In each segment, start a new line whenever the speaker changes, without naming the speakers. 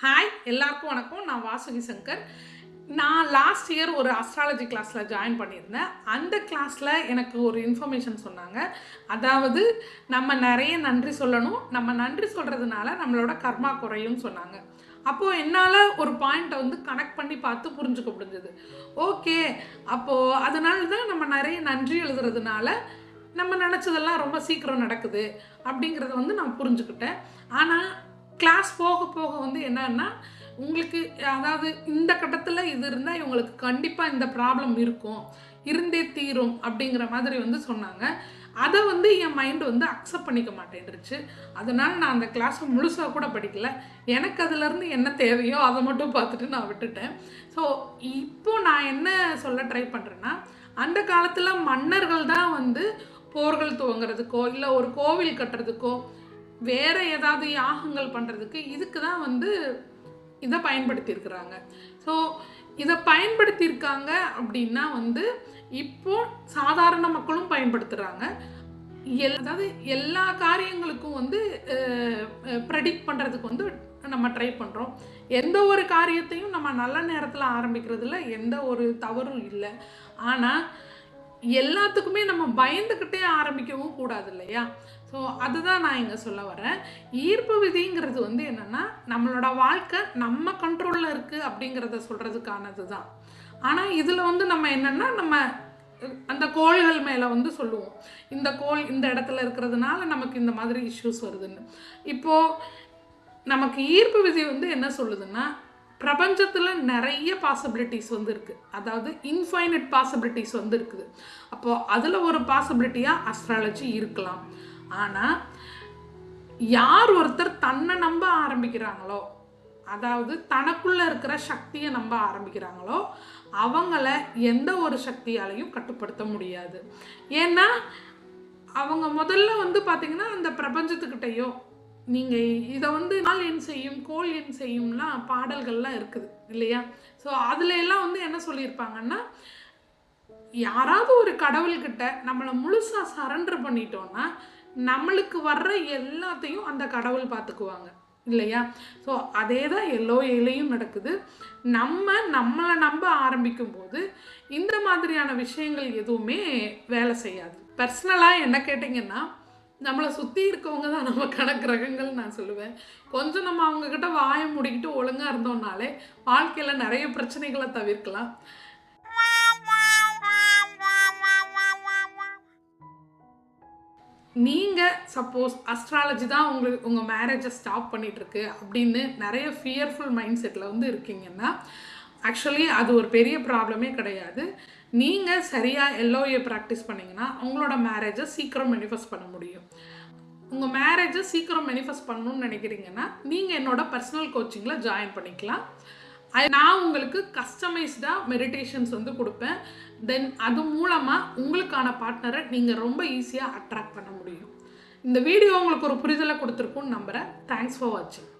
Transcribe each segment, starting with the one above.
Hi எல்லாருக்கும் வணக்கம். நான் வாசுகி சங்கர். நான் லாஸ்ட் இயர் ஒரு அஸ்ட்ராலஜி கிளாஸில் ஜாயின் பண்ணியிருந்தேன். அந்த கிளாஸில் எனக்கு ஒரு இன்ஃபர்மேஷன் சொன்னாங்க. அதாவது நம்ம நிறைய நன்றி சொல்லணும். நம்ம நன்றி சொல்கிறதுனால நம்மளோட கர்மா குறையும் சொன்னாங்க. அப்போது என்னால் ஒரு பாயிண்ட்டை வந்து கனெக்ட் பண்ணி பார்த்து புரிஞ்சுக்க முடிஞ்சது. ஓகே அப்போது அதனால தான் நம்ம நிறைய நன்றி எழுதுறதுனால நம்ம நினச்சதெல்லாம் ரொம்ப சீக்கிரம் நடக்குது அப்படிங்கிறத வந்து நான் புரிஞ்சுக்கிட்டேன். ஆனால் கிளாஸ் போக போக வந்து என்னன்னா உங்களுக்கு அதாவது இந்த கட்டத்தில் இது இருந்தால் இவங்களுக்கு கண்டிப்பாக இந்த ப்ராப்ளம் இருக்கும். இருந்தே தீரும் அப்படிங்கிற மாதிரி வந்து சொன்னாங்க. அதை வந்து என் மைண்டு வந்து அக்செப்ட் பண்ணிக்க மாட்டேன்ருச்சு அதனால் நான் அந்த கிளாஸை முழுசாக கூட படிக்கல. எனக்கு அதுலேருந்து என்ன தேவையோ அதை மட்டும் பார்த்துட்டு நான் விட்டுட்டேன். ஸோ இப்போ நான் என்ன சொல்ல ட்ரை பண்ணுறேன்னா அந்த காலத்தில் மன்னர்கள் தான் வந்து போர்கள் துவங்கிறதுக்கோ இல்லை ஒரு கோவில் கட்டுறதுக்கோ வேற ஏதாவது யாகங்கள் பண்ணுறதுக்கு இதுக்கு தான் வந்து இதை பயன்படுத்தியிருக்கிறாங்க. ஸோ இதை பயன்படுத்தியிருக்காங்க அப்படின்னா வந்து இப்போ சாதாரண மக்களும் பயன்படுத்துகிறாங்க எல் அதாவது எல்லா காரியங்களுக்கும் வந்து ப்ரெடிக்ட் பண்ணுறதுக்கு வந்து நம்ம ட்ரை பண்ணுறோம் எந்த ஒரு காரியத்தையும் நம்ம நல்ல நேரத்தில் ஆரம்பிக்கிறதுல எந்த ஒரு தவறும் இல்லை. ஆனால் எல்லாத்துக்குமே நம்ம பயந்துக்கிட்டே ஆரம்பிக்கவும் கூடாது இல்லையா? ஸோ அதுதான் நான் இங்கே சொல்ல வரேன் ஈர்ப்பு விதிங்கிறது வந்து என்னென்னா நம்மளோட வாழ்க்கை நம்ம கண்ட்ரோலில் இருக்குது அப்படிங்கிறத சொல்கிறதுக்கானது தான் ஆனால் இதில் வந்து நம்ம என்னென்னா நம்ம அந்த கோள்கள் மேலே வந்து சொல்லுவோம். இந்த கோள் இந்த இடத்துல இருக்கிறதுனால நமக்கு இந்த மாதிரி இஷ்யூஸ் வருதுன்னு. இப்போது நமக்கு ஈர்ப்பு விதி வந்து என்ன சொல்லுதுன்னா பிரபஞ்சத்தில் நிறைய பாசிபிலிட்டிஸ் வந்து இருக்குது அதாவது இன்ஃபைனட் பாசிபிலிட்டிஸ் வந்து இருக்குது. அப்போது அதில் ஒரு பாசிபிலிட்டியாக அஸ்ட்ராலஜி இருக்கலாம். ஆனால் யார் ஒருத்தர் தன்னை நம்ப ஆரம்பிக்கிறாங்களோ அதாவது தனக்குள்ளே இருக்கிற சக்தியை நம்ப ஆரம்பிக்கிறாங்களோ அவங்கள எந்த ஒரு சக்தியாலையும் கட்டுப்படுத்த முடியாது. ஏன்னா அவங்க முதல்ல வந்து பார்த்திங்கன்னா அந்த பிரபஞ்சத்துக்கிட்டேயோ நீங்கள் இதை வந்து நாள் என் செய்யும் கோல் என் செய்யும்லாம் பாடல்கள்லாம் இருக்குது இல்லையா? ஸோ அதில் எல்லாம் வந்து என்ன சொல்லியிருப்பாங்கன்னா யாராவது ஒரு கடவுள்கிட்ட நம்மளை முழுசாக சரண்டர் பண்ணிட்டோன்னா நம்மளுக்கு வர்ற எல்லாத்தையும் அந்த கடவுள் பார்த்துக்குவாங்க. இல்லையா? ஸோ அதே தான் எல்லோ இலையும் நடக்குது. நம்ம நம்மளை நம்ப ஆரம்பிக்கும் போது இந்த மாதிரியான விஷயங்கள் எதுவுமே வேலை செய்யாது. பர்சனலாக என்ன கேட்டிங்கன்னா நம்மளை சுற்றி இருக்கவங்க தான் நம்ம கணக்கிரகங்கள் நான் சொல்லுவேன். கொஞ்சம் நம்ம அவங்கக்கிட்ட வாயை முடிக்கிட்டு ஒழுங்காக இருந்தோம்னாலே வாழ்க்கையில் நிறைய பிரச்சனைகளை தவிர்க்கலாம். நீங்கள் சப்போஸ் அஸ்ட்ராலஜி தான் உங்களுக்கு உங்கள் மேரேஜை ஸ்டாப் பண்ணிகிட்ருக்கு அப்படின்னு நிறைய ஃபியர்ஃபுல் மைண்ட் செட்டில் வந்து இருக்கீங்கன்னா ஆக்சுவலி அது ஒரு பெரிய ப்ராப்ளமே கிடையாது. நீங்கள் சரியாக எல்ஓஏ ப்ராக்டிஸ் பண்ணிங்கன்னா உங்களோட மேரேஜை சீக்கிரம் மெனிஃபெஸ்ட் பண்ண முடியும். உங்கள் மேரேஜை சீக்கிரம் மெனிஃபெஸ்ட் பண்ணணும்னு நினைக்கிறீங்கன்னா நீங்கள் என்னோட பர்சனல் கோச்சிங்கில் ஜாயின் பண்ணிக்கலாம். நான் உங்களுக்கு கஸ்டமைஸ்டாக மெடிடேஷன்ஸ் வந்து கொடுப்பேன். தென் அது மூலமாக உங்களுக்கான பார்ட்னரை நீங்கள் ரொம்ப ஈஸியாக அட்ராக்ட் பண்ண முடியும். இந்த வீடியோ உங்களுக்கு ஒரு புரிதலை கொடுத்துருக்கும்னு நம்புகிறேன் தேங்க்ஸ் ஃபார் வாட்சிங்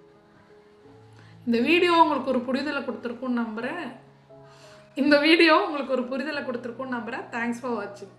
இந்த வீடியோ உங்களுக்கு ஒரு புரிதலை கொடுத்துருக்குன்னு நம்புகிறேன் இந்த வீடியோ உங்களுக்கு ஒரு புரிதலை கொடுத்துருக்கும்னு நம்புகிறேன் தேங்க்ஸ் ஃபார் வாட்சிங்